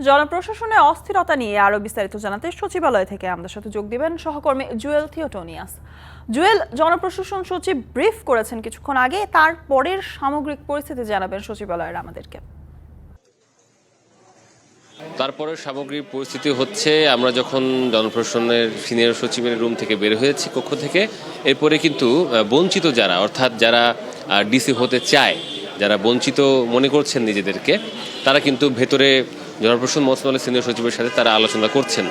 জনপ্রশাসনে অস্থিরতা নিয়ে আরও বিস্তারিত জানাতে সচিবালয় থেকে আমাদের সাথে যোগ দিবেন সহকর্মী জুয়েল থিওটোনিয়াস। জুয়েল, জনপ্রশাসন সচিব ব্রিফ করেছেন কিছুক্ষণ আগে, তার পরের সামগ্রিক পরিস্থিতি জানাবেন সচিবালয়ের আমাদেরকে। তারপরে সামগ্রিক পরিস্থিতি হচ্ছে, আমরা যখন জনপ্রশাসনের সিনিয়র সচিবের রুম থেকে বের হয়েছি কক্ষ থেকে, এরপরে কিন্তু বঞ্চিত যারা, অর্থাৎ যারা ডিসি হতে চায়, যারা বঞ্চিত মনে করছেন নিজেদেরকে, তারা কিন্তু ভেতরে জনপ্রশাসন মন্ত্রণালয়ের সিনিয়র সচিবের সাথে তারা আলোচনা করছেন।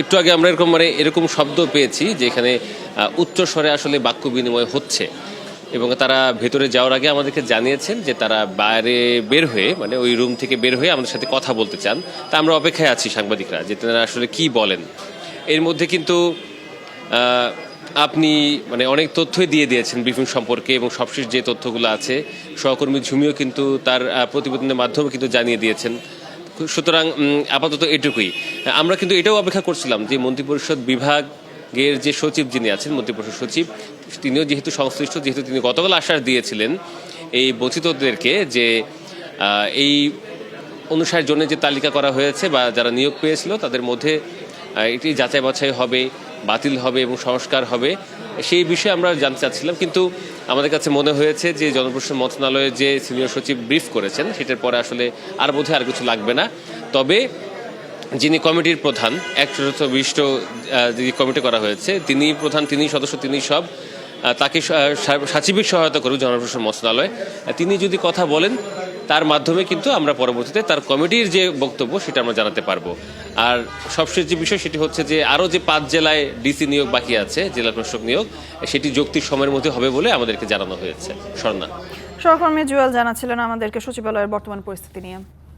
একটু আগে আমরা এরকম মানে এরকম শব্দ পেয়েছি যে এখানে আহ, উচ্চ স্বরে আসলে বাক্য বিনিময় হচ্ছে এবং তারা ভেতরে যাওয়ার আগে আমাদেরকে জানিয়েছেন যে তারা বাইরে বের হয়ে মানে ওই রুম থেকে বের হয়ে আমাদের সাথে কথা বলতে চান। তা আমরা অপেক্ষায় আছি সাংবাদিকরা যে তারা আসলে কি বলেন। এর মধ্যে কিন্তু আপনি মানে অনেক তথ্যই দিয়ে দিয়েছেন ব্রিফিং সম্পর্কে এবং সবশেষ যে তথ্যগুলো আছে, সহকর্মী ঝুমিও কিন্তু তার প্রতিবেদনের মাধ্যমে কিন্তু জানিয়ে দিয়েছেন। সুতরাং আপাতত এটুকুই। আমরা কিন্তু এটাও অপেক্ষা করছিলাম যে মন্ত্রিপরিষদ বিভাগের যে সচিব যিনি আছেন, মন্ত্রিপরিষদ সচিব, তিনিও যেহেতু সংশ্লিষ্ট, যেহেতু তিনি গতকাল আশ্বাস দিয়েছিলেন এই বঞ্চিতদেরকে যে এই অনুসার জন্য যে তালিকা করা হয়েছে বা যারা নিয়োগ পেয়েছিল, তাদের মধ্যে এটি যাচাই বাছাই হবে। বাতিল হবে এবং সংস্কার হবে সেই বিষয়ে আমরা জানতে চাচ্ছিলাম। কিন্তু আমাদের কাছে মনে হয়েছে যে জনপ্রশাসন মন্ত্রণালয়ে যে সিনিয়র সচিব ব্রিফ করেছেন সেটার পরে আসলে আর বোধহয় আর কিছু লাগবে না। তবে যিনি কমিটির প্রধান একশো বিশিষ্ট আহ, যে কমিটি করা হয়েছে তিনি প্রধান তিনি সদস্য তিনি সব তাকে সাচিবিক সহায়তা করুক জনপ্রশাসন মন্ত্রণালয়। তিনি যদি কথা বলেন তার মাধ্যমে কিন্তু আমরা পরবর্তীতে তার কমিটির যে বক্তব্য সেটা আমরা জানাতে পারব। আর সবশেষ যে বিষয় সেটি হচ্ছে যে আরও যে পাঁচ জেলায় ডিসি নিয়োগ বাকি আছে, জেলা প্রশাসক নিয়োগ, সেটি যৌক্তিক সময়ের মধ্যে হবে বলে আমাদেরকে জানানো হয়েছে। স্বর্ণা। সহকর্মী জুয়েল জানাচ্ছিলেন আমাদেরকে সচিবালয়ের বর্তমান পরিস্থিতি নিয়ে।